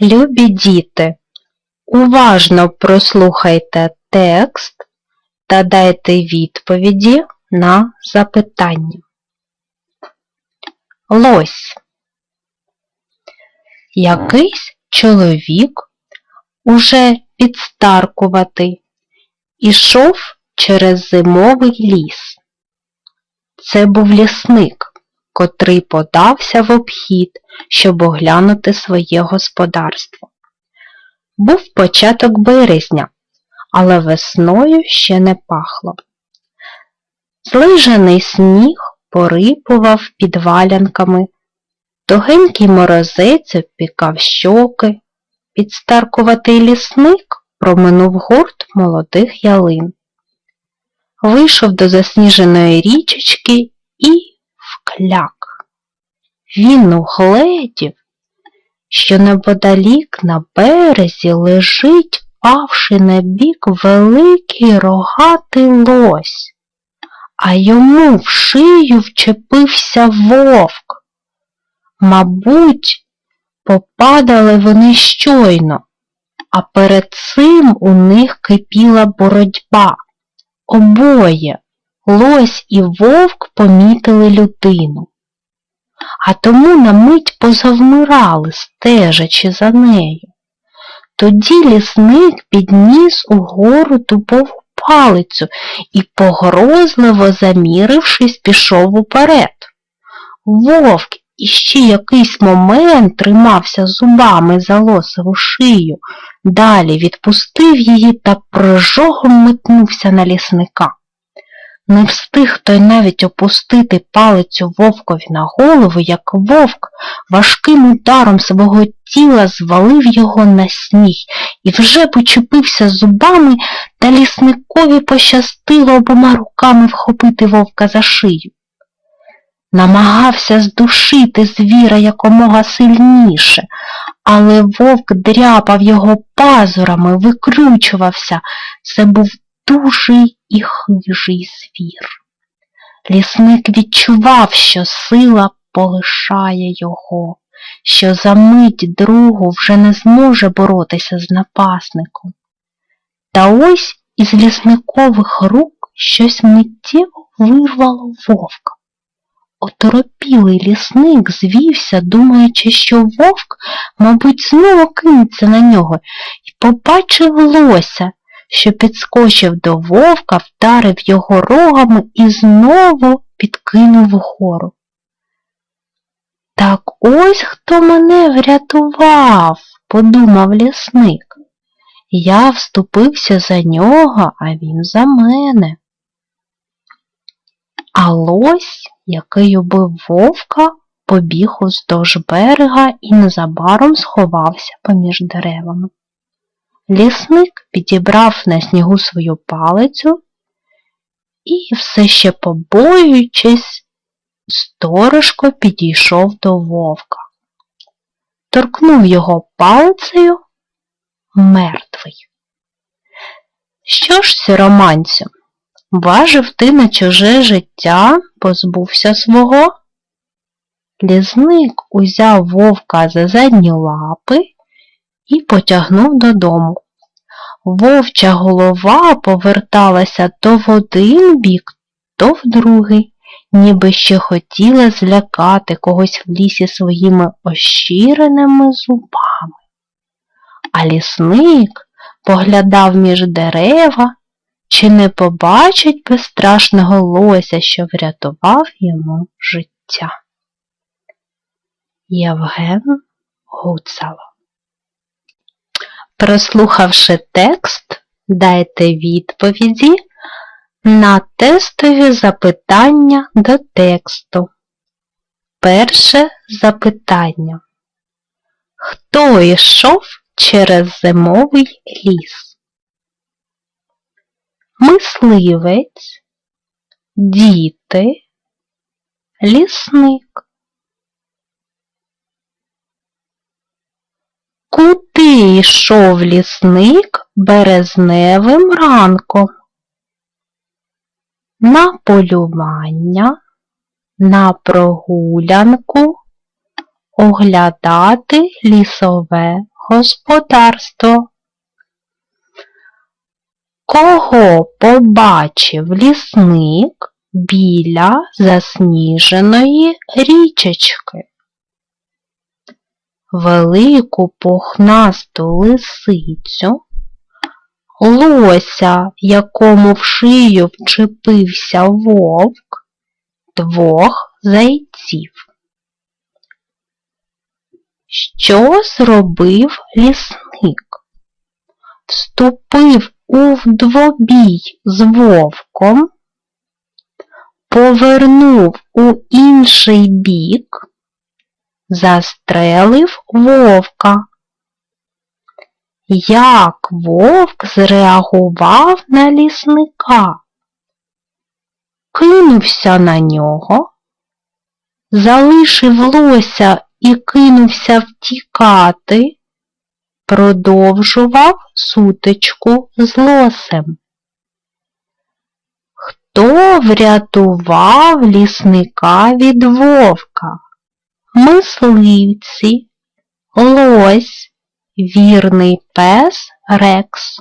Любі діти, уважно прослухайте текст та дайте відповіді на запитання. Лось. Якийсь чоловік, уже підстаркуватий, ішов через зимовий ліс. Це був лісник, котрий подався в обхід, щоб оглянути своє господарство. Був початок березня, але весною ще не пахло. Злижений сніг порипував під валянками, тугенький морозець обпікав щоки, підстаркуватий лісник проминув гурт молодих ялин. Вийшов до засніженої річечки і вкляк. Він угледів, що неподалік на березі лежить, павши на бік великий рогатий лось, а йому в шию вчепився вовк. Мабуть, попадали вони щойно, а перед цим у них кипіла боротьба. Обоє, лось і вовк помітили людину а тому на мить позавмирали, стежачи за нею. Тоді лісник підніс угору дубову палицю і, погрозливо замірившись, пішов уперед. Вовк іще якийсь момент тримався зубами за лосову шию, далі відпустив її та прожогом метнувся на лісника. Не встиг той навіть опустити палицю вовкові на голову, як вовк важким ударом свого тіла звалив його на сніг і вже почепився зубами, та лісникові пощастило обома руками вхопити вовка за шию. Намагався здушити звіра якомога сильніше, але вовк дряпав його пазурами, викручувався. Це був дужий і хижий звір. Лісник відчував, що сила полишає його, що за мить другу вже не зможе боротися з напасником. Та ось із лісникових рук щось миттєво вирвало вовка. Оторопілий лісник звівся, думаючи, що вовк, мабуть, знову кинеться на нього, і побачив лося, що підскочив до вовка, вдарив його рогами і знову підкинув вгору. Так ось хто мене врятував, подумав лісник. Я вступився за нього, а він за мене. А лось, який убив вовка, побіг уздовж берега і незабаром сховався поміж деревами. Лісник підібрав на снігу свою палицю і, все ще побоюючись, сторожко підійшов до вовка. Торкнув його палицею мертвий. Що ж, сіроманцю, важив ти на чуже життя, позбувся свого? Лісник узяв вовка за задні лапи і потягнув додому. Вовча голова поверталася то в один бік, то в другий, ніби ще хотіла злякати когось в лісі своїми ощиреними зубами. А лісник поглядав між дерева, чи не побачить безстрашного лося, що врятував йому життя. Євген Гуцало Прослухавши текст, дайте відповіді на тестові запитання до тексту. Перше запитання. Хто йшов через зимовий ліс? Мисливець, діти, лісник. Куди йшов лісник березневим ранком? На полювання, на прогулянку, оглядати лісове господарство. Кого побачив лісник біля засніженої річечки? Велику пухнасту лисицю, лося, якому в шию вчепився вовк, двох зайців. Що зробив лісник? Вступив у вдвобій з вовком, повернув у інший бік, застрелив вовка. Як вовк зреагував на лісника? Кинувся на нього, залишив лося і кинувся втікати, продовжував сутичку з лосем. Хто врятував лісника від вовка? Мисливці, лось, вірний пес Рекс.